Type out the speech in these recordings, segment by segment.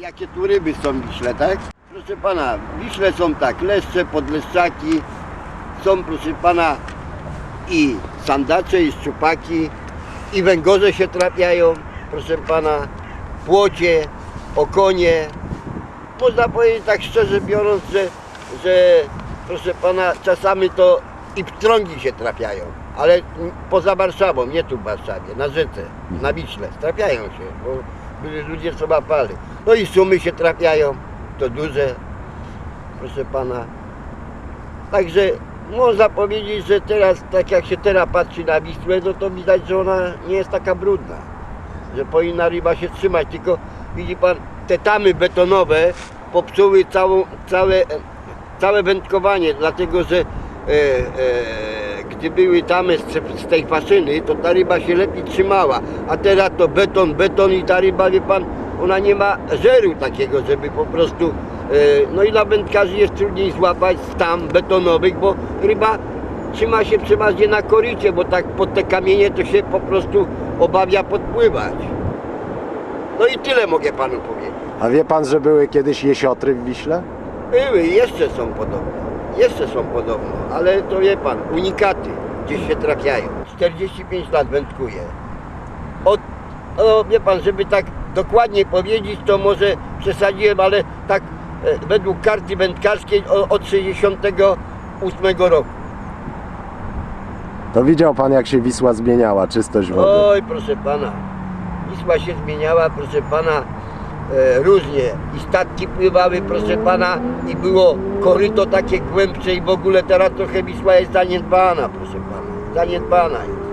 Jakie tu ryby są Wiśle, tak? Proszę pana, Wiśle są tak, leszcze, podleszczaki, są proszę pana i sandacze, i szczupaki, i węgorze się trafiają, proszę pana, płocie, okonie. Można powiedzieć tak szczerze biorąc, że, że proszę pana, czasami to i pstrągi się trafiają, ale poza Warszawą, nie tu w Warszawie, na rzece, na Wiśle, trafiają się, bo ludzie co łapali. No i sumy się trafiają, to duże, proszę pana. Także można powiedzieć, że teraz, tak jak się teraz patrzy na Wisłę, no to widać, że ona nie jest taka brudna. Że powinna ryba się trzymać, tylko widzi pan, te tamy betonowe popsuły całą, całe, całe wędkowanie, dlatego że e, e, gdy były tamy z, z tej faszyny, to ta ryba się lepiej trzymała, a teraz to beton, beton i ta ryba, wie pan, ona nie ma żeru takiego, żeby po prostu, e, no i dla wędkarzy jest trudniej złapać tam betonowych, bo ryba trzyma się przeważnie na korycie, bo tak pod te kamienie to się po prostu obawia podpływać. No i tyle mogę panu powiedzieć. A wie pan, że były kiedyś jesiotry w Wiśle? Były, jeszcze są podobno. Jeszcze są podobno, ale to wie pan, unikaty gdzieś się trafiają. 45 lat wędkuję. Od, no wie pan, żeby tak dokładnie powiedzieć, to może przesadziłem, ale tak e, według karty wędkarskiej od 68 roku. To widział pan, jak się Wisła zmieniała, czystość wody. Oj, proszę pana, Wisła się zmieniała, proszę pana, e, różnie. I statki pływały, proszę pana, i było koryto takie głębsze i w ogóle teraz trochę Wisła jest zaniedbana, proszę pana. Zaniedbana jest.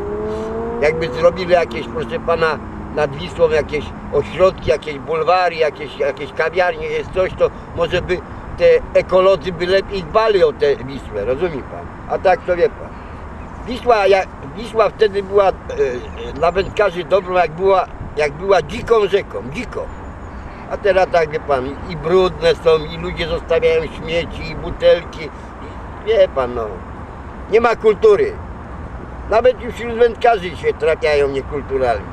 Jakby zrobili jakieś, proszę pana, nad Wisłą jakieś ośrodki, jakieś bulwary, jakieś, jakieś kawiarnie, jest coś, to może by te ekolodzy by lepiej dbali o tę Wisłę, rozumie pan? A tak to wie pan. Wisła, jak, Wisła wtedy była e, e, dla wędkarzy dobrą, jak była, jak była dziką rzeką, dziką. A teraz tak wie pan, i brudne są, i ludzie zostawiają śmieci, i butelki. I, wie pan, no, nie ma kultury. Nawet już wśród wędkarzy się trafiają niekulturalni.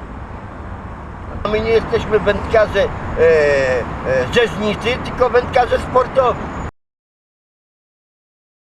My nie jesteśmy wędkarze e, e, rzeźnicy, tylko wędkarze sportowi.